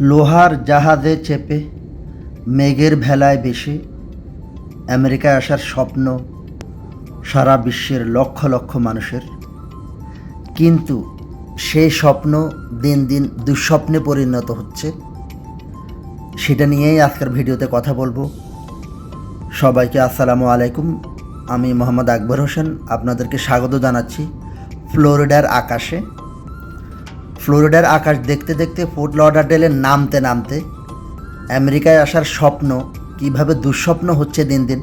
লোহার জাহাজে চেপে, মেঘের ভেলায় বেশি, আমেরিকায় আসার স্বপ্ন সারা বিশ্বের লক্ষ লক্ষ মানুষের। কিন্তু সেই স্বপ্ন দিন দিন দুঃস্বপ্নে পরিণত হচ্ছে। সেটা নিয়েই আজকের ভিডিওতে কথা বলব। সবাইকে আসসালামু আলাইকুম। আমি মোহাম্মদ আকবর হোসেন। আপনাদেরকে স্বাগত জানাচ্ছি ফ্লোরিডার আকাশে। ফ্লোরিডার আকাশ দেখতে দেখতে ফোর্ট লডারডেলে নামতে নামতে আমেরিকায় আসার স্বপ্ন, কীভাবে দুঃস্বপ্ন হচ্ছে দিন দিন,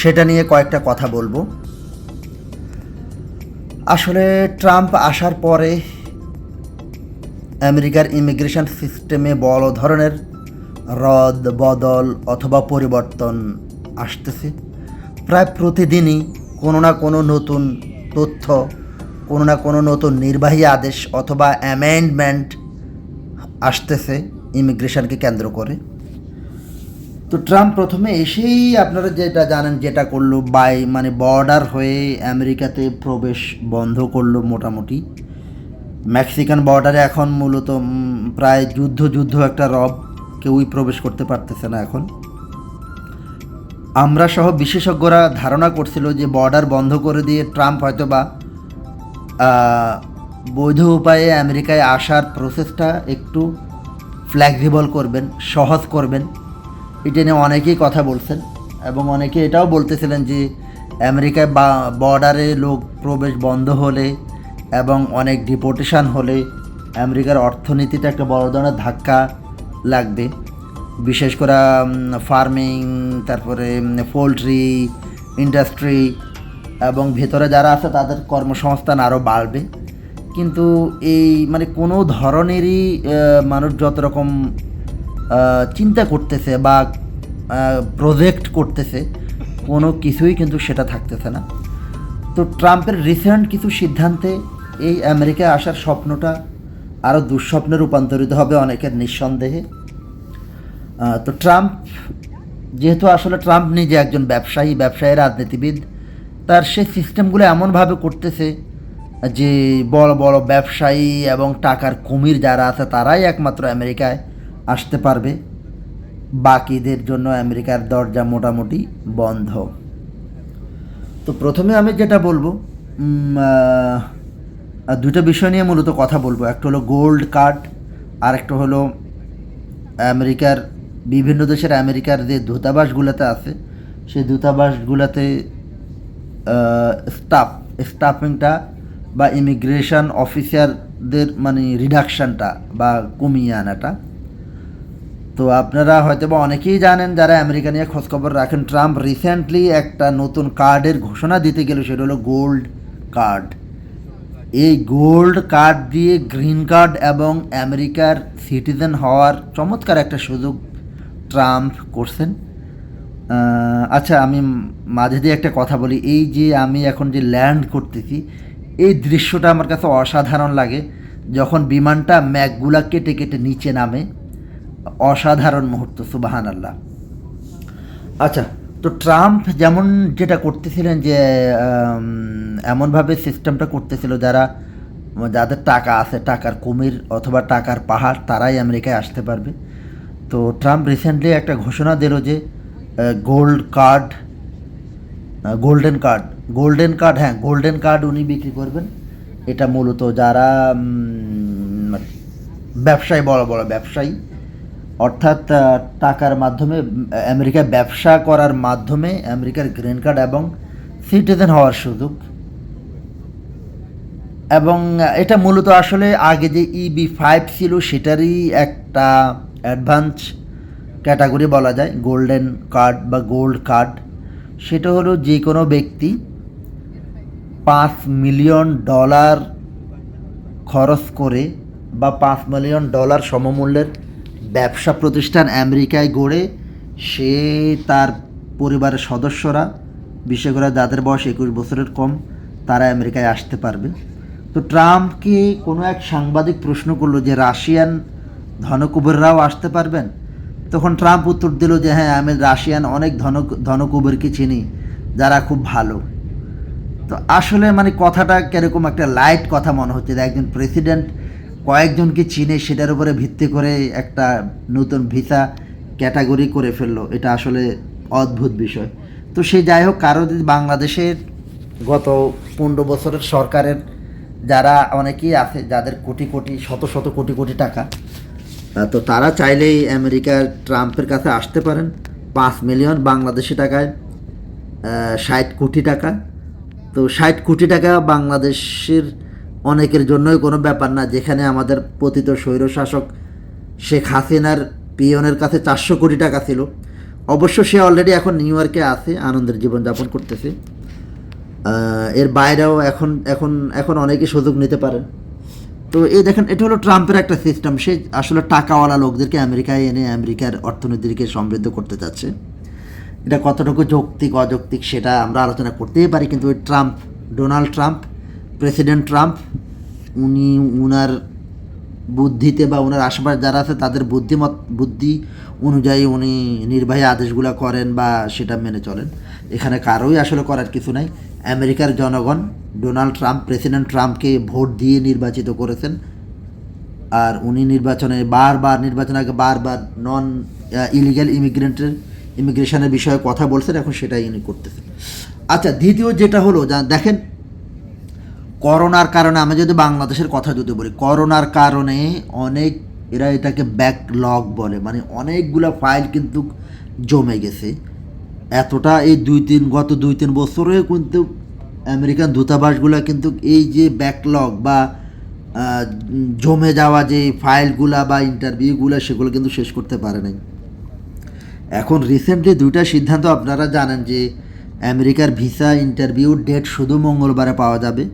সেটা নিয়ে কয়েকটা কথা বলব। আসলে ট্রাম্প আসার পরে আমেরিকার ইমিগ্রেশন সিস্টেমে বড় ধরনের রদ, বদল অথবা পরিবর্তন আসতেছে। প্রায় প্রতিদিনই কোনো না কোনো নতুন তথ্য কোনো না কোনো নতুন নির্বাহী আদেশ অথবা অ্যামেন্ডমেন্ট আসতেছে ইমিগ্রেশনকে কেন্দ্র করে। তো ট্রাম্প প্রথমে এসেই আপনারা যেটা জানেন যেটা করল, বাই মানে বর্ডার হয়ে আমেরিকাতে প্রবেশ বন্ধ করল মোটামুটি। মেক্সিকান বর্ডারে এখন মূলত প্রায় যুদ্ধ যুদ্ধ একটা রব, কেউই প্রবেশ করতে পারতেছে না এখন। আমরা সহ বিশেষজ্ঞরা ধারণা করছিল যে বর্ডার বন্ধ করে দিয়ে ট্রাম্প হয়তো বা বৈধ উপায়ে আমেরিকায় আসার প্রসেসটা একটু ফ্লেক্সিবল করবেন, সহজ করবেন। এটা নিয়ে অনেকেই কথা বলছেন এবং অনেকে এটাও বলতেছিলেন যে আমেরিকায় বা বর্ডারে লোক প্রবেশ বন্ধ হলে এবং অনেক ডিপোর্টেশন হলে আমেরিকার অর্থনীতিতে একটা বড় ধরনের ধাক্কা লাগবে। বিশেষ করে ফার্মিং তারপরে পোলট্রি ইন্ডাস্ট্রি এবং ভেতরে যারা আছে, তাদের কর্মসংস্থান আরও বাড়বে। কিন্তু এই মানে কোনো ধরনেরই মানুষ যত রকম চিন্তা করতেছে বা প্রজেক্ট করতেছে, কোনো কিছুই কিন্তু সেটা থাকতেছে না। তো ট্রাম্পের রিসেন্ট কিছু সিদ্ধান্তে এই আমেরিকায় আসার স্বপ্নটা আরও দুঃস্বপ্নে রূপান্তরিত হবে অনেকের নিঃসন্দেহে। তো ট্রাম্প, যেহেতু আসলে ট্রাম্প নিজে একজন ব্যবসায়ী ব্যবসায়ী রাজনীতিবিদ তার সে সিস্টেমগুলো এমনভাবে করতেছে যে বড় বড় ব্যবসায়ী এবং টাকার কুমির যারা আছে তারাই একমাত্র আমেরিকায় আসতে পারবে। বাকিদের জন্য আমেরিকার দরজা মোটামুটি বন্ধ। তো প্রথমে আমি যেটা বলব দুটো বিষয় নিয়ে মূলত কথা বলব। একটা হলো গোল্ড কার্ড আর একটা হলো আমেরিকার বিভিন্ন দেশের আমেরিকার যে দূতাবাসগুলোতে আছে, সেই দূতাবাসগুলোতে স্টাফ স্টাফিংটা বা ইমিগ্রেশন অফিসারদের মানে রিডাকশানটা বা কমিয়ে আনাটা। তো আপনারা হয়তো বা অনেকেই জানেন যারা আমেরিকা নিয়ে খোঁজখবর রাখেন, ট্রাম্প রিসেন্টলি একটা নতুন কার্ডের ঘোষণা দিতে গেল, সেটা হলো গোল্ড কার্ড। এই গোল্ড কার্ড দিয়ে গ্রিন কার্ড এবং আমেরিকার সিটিজেন হওয়ার চমৎকার একটা সুযোগ ট্রাম্প করছেন। আচ্ছা আমি মাঝে দিয়ে একটা কথা বলি। এই যে আমি এখন যে ল্যান্ড করতেছি, এই দৃশ্যটা আমার কাছে অসাধারণ লাগে। যখন বিমানটা ম্যাকগুলা কেটে কেটে নিচে নামে, অসাধারণ মুহূর্ত সুবাহান আল্লাহ আচ্ছা তো ট্রাম্প যেমন যেটা করতেছিলেন যে এমনভাবে সিস্টেমটা করতেছিল যারা, যাদের টাকা আছে, টাকার কুমির অথবা টাকার পাহাড়, তারাই আমেরিকায় আসতে পারবে। তো ট্রাম্প রিসেন্টলি একটা ঘোষণা দিল যে gold card golden card golden card হ্যাঁ গোল্ডেন কার্ড উনি বিক্রি করবেন। এটা মূলত যারা ব্যবসায়ী, বড় বড় ব্যবসায়ী, অর্থাৎ টাকার মাধ্যমে, আমেরিকায় ব্যবসা করার মাধ্যমে আমেরিকার গ্রিন কার্ড এবং সিটিজেন হওয়ার সুযোগ। এবং এটা মূলত আসলে আগে যে ইবি ফাইভ ছিল, সেটারই একটা অ্যাডভান্স ক্যাটাগরি বলা যায় গোল্ডেন কার্ড বা গোল্ড কার্ড সেটা হলো যে কোনো ব্যক্তি পাঁচ মিলিয়ন ডলার খরচ করে বা পাঁচ মিলিয়ন ডলার সমমূল্যের ব্যবসা প্রতিষ্ঠান আমেরিকায় গড়ে সে তার পরিবারের সদস্যরা, বিশেষ করে যাদের বয়স একুশ বছরের কম, তারা আমেরিকায় আসতে পারবে। তো ট্রাম্পকে কোনো এক সাংবাদিক প্রশ্ন করল যে রাশিয়ান ধনকুবেররাও আসতে পারবেন? তখন ট্রাম্প উত্তর দিল যে হ্যাঁ আমি রাশিয়ান অনেক ধন ধনকুবেরকে চিনি, যারা খুব ভালো। তো আসলে মানে কথাটা কীরকম একটা লাইট কথা মনে হচ্ছে যে, একজন প্রেসিডেন্ট কয়েকজনকে চিনে, সেটার উপরে ভিত্তি করে একটা নতুন ভিসা ক্যাটাগরি করে ফেলল। এটা আসলে অদ্ভুত বিষয়। তো সে যাই হোক, কারও যদি বাংলাদেশের গত পনেরো বছরের সরকারের যারা অনেকেই আছে, যাদের কোটি কোটি, শত শত কোটি কোটি টাকা তো তারা চাইলেই আমেরিকার ট্রাম্পের কাছে আসতে পারেন। পাঁচ মিলিয়ন বাংলাদেশি টাকায় ষাট কোটি টাকা। তো ষাট কোটি টাকা বাংলাদেশের অনেকের জন্যই কোনো ব্যাপার না। যেখানে আমাদের পতিত স্বৈরশাসক শেখ হাসিনার পিয়নের কাছে চারশো কোটি টাকা ছিল। অবশ্য সে অলরেডি এখন নিউ ইয়র্কে আছে, আনন্দের জীবনযাপন করতেছে। এর বাইরেও এখন এখন এখন অনেকে সুযোগ নিতে পারেন। তো এই দেখেন, এটা হলো ট্রাম্পের একটা সিস্টেম সে আসলে টাকাওয়ালা লোকদেরকে আমেরিকায় এনে আমেরিকার অর্থনীতিকে সমৃদ্ধ করতে চাচ্ছে। এটা কতটুকু যৌক্তিক, অযৌক্তিক সেটা আমরা আলোচনা করতেই পারি, কিন্তু ওই Trump, Donald Trump, president Trump, উনি উনার বুদ্ধিতে বা ওনার আশেপাশে যারা আছে, তাদের বুদ্ধিমত, বুদ্ধি অনুযায়ী উনি নির্বাহী আদেশগুলো করেন বা সেটা মেনে চলেন। এখানে কারোই আসলে করার কিছু নাই। আমেরিকার জনগণ ডোনাল্ড ট্রাম্প, প্রেসিডেন্ট ট্রাম্পকে ভোট দিয়ে নির্বাচিত করেছেন। আর উনি নির্বাচনে বারবার, নির্বাচন আগে বারবার নন ইলিগাল ইমিগ্রেন্টের ইমিগ্রেশনের বিষয়ে কথা বলছেন, এখন সেটাই উনি করতেছেন। আচ্ছা দ্বিতীয় যেটা হলো, যা, দেখেন, করোনার কারণে, আমি যদি বাংলাদেশের কথা যদি বলি, করোনার কারণে অনেক, এরা এটাকে ব্যাকলগ বলে মানে অনেকগুলো ফাইল কিন্তু জমে গেছে। এতটা এই দুই তিন, গত দুই তিন বছরে কিন্তু আমেরিকান দূতাবাসগুলো কিন্তু এই যে ব্যাকলগ বা জমে যাওয়া যে ফাইলগুলা বা ইন্টারভিউগুলো সেগুলো কিন্তু শেষ করতে পারে নাই। এখন রিসেন্টলি দুইটা সিদ্ধান্ত আপনারা জানেন যে আমেরিকার ভিসা ইন্টারভিউ ডেট শুধু মঙ্গলবারে পাওয়া যাবে।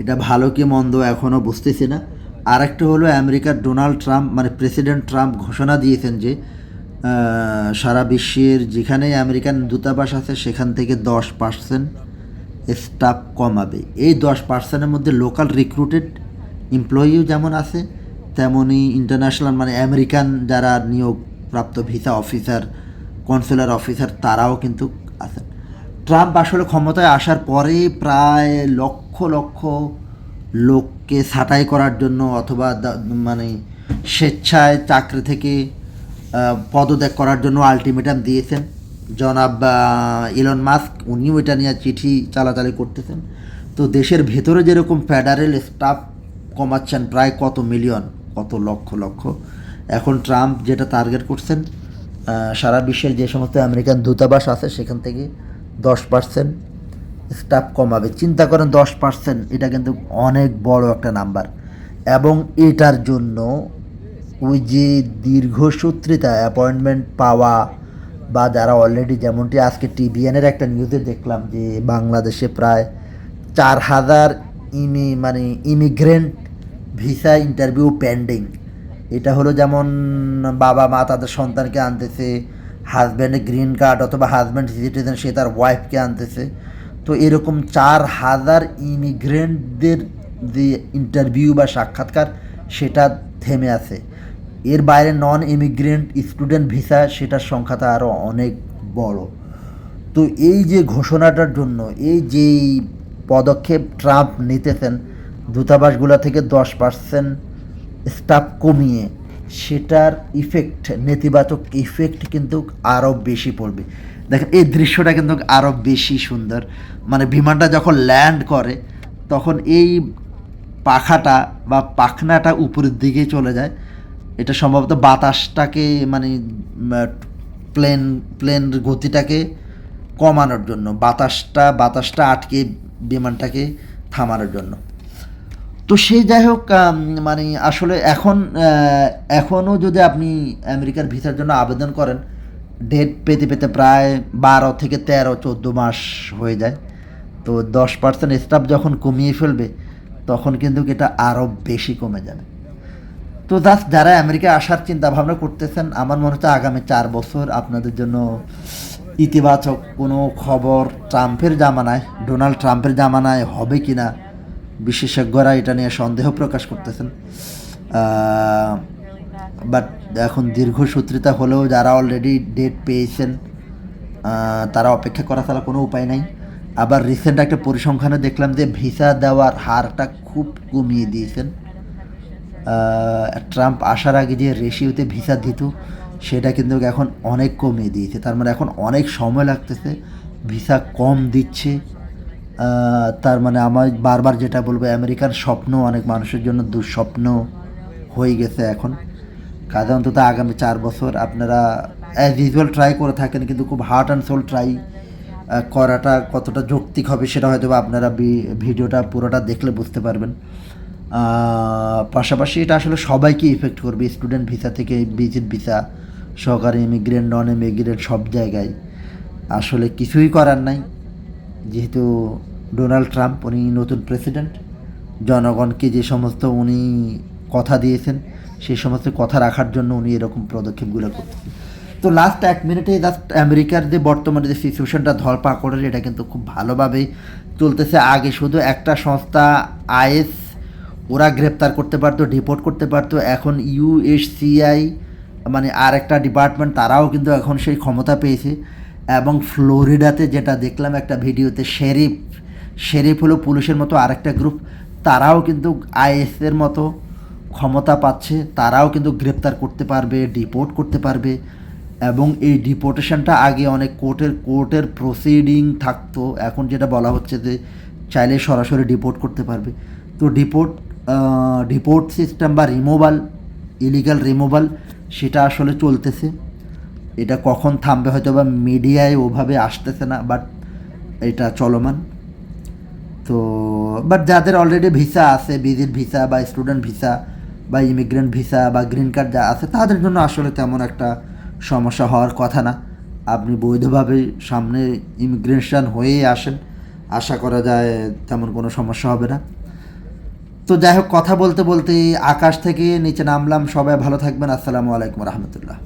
এটা ভালো কি মন্দ এখনও বুঝতেছি না। আরেকটা হলো আমেরিকার ডোনাল্ড ট্রাম্প মানে প্রেসিডেন্ট ট্রাম্প ঘোষণা দিয়েছেন যে সারা বিশ্বের যেখানে আমেরিকান দূতাবাস আছে, সেখান থেকে দশ পার্সেন্ট স্টাফ কমাবে এই দশ পার্সেন্টের মধ্যে লোকাল রিক্রুটেড এমপ্লয়িও যেমন আছে তেমনই ইন্টারন্যাশনাল মানে আমেরিকান যারা নিয়োগপ্রাপ্ত ভিসা অফিসার কনসুলার অফিসার তারাও কিন্তু আছেন। ট্রাম্প আসলে ক্ষমতায় আসার পরে প্রায় লক্ষ লক্ষ লোককে ছাঁটাই করার জন্য অথবা মানে স্বেচ্ছায় চাকরি থেকে পদত্যাগ করার জন্য আলটিমেটাম দিয়েছেন। জনাব ইলন মাস্ক উনিও এটা নিয়ে চিঠি চালাচালি করতেছেন। তো দেশের ভেতরে যেরকম ফেডারেল স্টাফ কমাচ্ছেন প্রায় কত মিলিয়ন কত লক্ষ লক্ষ। এখন ট্রাম্প যেটা টার্গেট করছেন সারা বিশ্বের যে সমস্ত আমেরিকান দূতাবাস আছে সেখান থেকে দশ পার্সেন্ট স্টাফ কমাবে। চিন্তা করেন দশ পার্সেন্ট এটা কিন্তু অনেক বড় একটা নাম্বার এবং এটার জন্য ওই যে দীর্ঘসূত্রিতা অ্যাপয়েন্টমেন্ট পাওয়া বা যারা অলরেডি যেমনটি আজকে টিভিএনের একটা নিউজে দেখলাম যে বাংলাদেশে প্রায় চার হাজার ইমি মানে ইমিগ্রেন্ট ভিসা ইন্টারভিউ পেন্ডিং এটা হলো যেমন বাবা মা তাদের সন্তানকে আনতেছে হাজব্যান্ডের গ্রিন কার্ড অথবা হাজব্যান্ড সিটিজেন সে তার ওয়াইফকে আনতেছে। তো এরকম চার হাজার ইমিগ্রেন্টদের যে ইন্টারভিউ বা সাক্ষাৎকার, সেটা থেমে আছে। এর বাইরে নন ইমিগ্রেন্ট স্টুডেন্ট ভিসা সেটার সংখ্যাটা আরও অনেক বড়। তো এই যে ঘোষণাটার জন্য, এই যে পদক্ষেপ ট্রাম্প নিতেছেন, দূতাবাসগুলো থেকে দশ পার্সেন্ট স্টাফ কমিয়ে, সেটার ইফেক্ট নেতিবাচক ইফেক্ট কিন্তু আরও বেশি পড়বে। দেখেন, এই দৃশ্যটা কিন্তু আরও বেশি সুন্দর। মানে বিমানটা যখন ল্যান্ড করে, তখন এই পাখাটা বা পাখনাটা উপরের দিকে চলে যায়। এটা সম্ভবত বাতাসটাকে মানে প্লেন প্লেন গতিটাকে কমানোর জন্য, বাতাসটা বাতাসটা আটকে বিমানটাকে থামানোর জন্য। তো সেই যাই হোক মানে আসলে এখন এখনও যদি আপনি আমেরিকার ভিসার জন্য আবেদন করেন, ডেট পেতে পেতে প্রায় বারো থেকে তেরো, চোদ্দ মাস হয়ে যায়। তো দশ পার্সেন্ট স্টাফ যখন কমিয়ে ফেলবে, তখন কিন্তু এটা আরও বেশি কমে যাবে। তো জাস্ট যারা আমেরিকায় আসার চিন্তা ভাবনা করতেছেন, আমার মনে হচ্ছে আগামী চার বছর আপনাদের জন্য ইতিবাচক কোনো খবর ট্রাম্পের জামানায়, ডোনাল্ড ট্রাম্পের জামানায় হবে কি না বিশেষজ্ঞরা এটা নিয়ে সন্দেহ প্রকাশ করতেছেন। বাট এখন দীর্ঘ দীর্ঘসূত্রিতা হলেও যারা অলরেডি ডেট পেয়েছেন তারা অপেক্ষা করা ছাড়া কোনো উপায় নাই। আবার রিসেন্ট একটা পরিসংখ্যানে দেখলাম যে ভিসা দেওয়ার হারটা খুব কমিয়ে দিয়েছেন। ট্রাম্প আসার আগে যে রেশিওতে ভিসা দিত, সেটা কিন্তু এখন অনেক কমিয়ে দিয়েছে। তার মানে এখন অনেক সময় লাগতেছে, ভিসা কম দিচ্ছে। তার মানে আমার বারবার যেটা বলব, আমেরিকার স্বপ্ন, অনেক মানুষের জন্য দুঃস্বপ্ন হয়ে গেছে এখন। কাজে অন্তত আগামী চার বছর আপনারা অ্যাজ ইউজুয়াল ট্রাই করে থাকেন, কিন্তু খুব হার্ট অ্যান্ড সোল ট্রাই করাটা কতটা যৌক্তিক হবে, সেটা হয়তো আপনারা ভিডিওটা পুরোটা দেখলে বুঝতে পারবেন। পাশাপাশি এটা আসলে সবাইকে ইফেক্ট করবে স্টুডেন্ট ভিসা থেকে ভিজিট ভিসা সহকারী ইমিগ্রেন্ট নন ইমিগ্রেন্ট সব জায়গায়। আসলে কিছুই করার নাই। যেহেতু ডোনাল্ড ট্রাম্প উনি নতুন প্রেসিডেন্ট জনগণকে যে সমস্ত উনি কথা দিয়েছেন, সেই সমস্ত কথা রাখার জন্য উনি এরকম পদক্ষেপগুলো করতেছেন তো লাস্ট এক মিনিটে জাস্ট আমেরিকার যে বর্তমানে যে সিচুয়েশনটা ধরপাকড়ের, এটা কিন্তু খুব ভালোভাবেই চলতেছে। আগে শুধু একটা সংস্থা, আইএস ওরা গ্রেপ্তার করতে পারতো ডিপোর্ট করতে পারতো। এখন ইউএসসিআই মানে আর একটা ডিপার্টমেন্ট তারাও কিন্তু এখন সেই ক্ষমতা পেয়েছে। এবং ফ্লোরিডাতে যেটা দেখলাম একটা ভিডিওতে শেরিফ শেরিফ হলো পুলিশের মতো আরেকটা গ্রুপ তারাও কিন্তু আইএসের মতো ক্ষমতা পাচ্ছে, তারাও কিন্তু গ্রেপ্তার করতে পারবে ডিপোর্ট করতে পারবে। এবং এই ডিপোর্টেশনটা আগে অনেক কোর্টের কোর্টের প্রসিডিং থাকতো। এখন যেটা বলা হচ্ছে যে, চাইলে সরাসরি ডিপোর্ট করতে পারবে। তো ডিপোর্ট ডিপোর্ট সিস্টেম বা রিমুভাল ইলিগাল রিমুভাল সেটা আসলে চলতেছে। এটা কখন থামবে হয়তো বা মিডিয়ায় ওভাবে আসতেছে না বাট এটা চলমান। তো বাট যাদের অলরেডি ভিসা আছে ভিজিট ভিসা বা স্টুডেন্ট ভিসা বা ইমিগ্রেন্ট ভিসা বা গ্রিন কার্ড যা আছে, তাদের জন্য আসলে তেমন একটা সমস্যা হওয়ার কথা না। আপনি বৈধভাবে সামনে ইমিগ্রেশন হয়েই আসেন, আশা করা যায় তেমন কোনো সমস্যা হবে না। তো যাই হোক, কথা বলতে বলতে আকাশ থেকে নিচে নামলাম। সবাই ভালো থাকবেন। আসসালামু আলাইকুম রহমতুল্লাহ।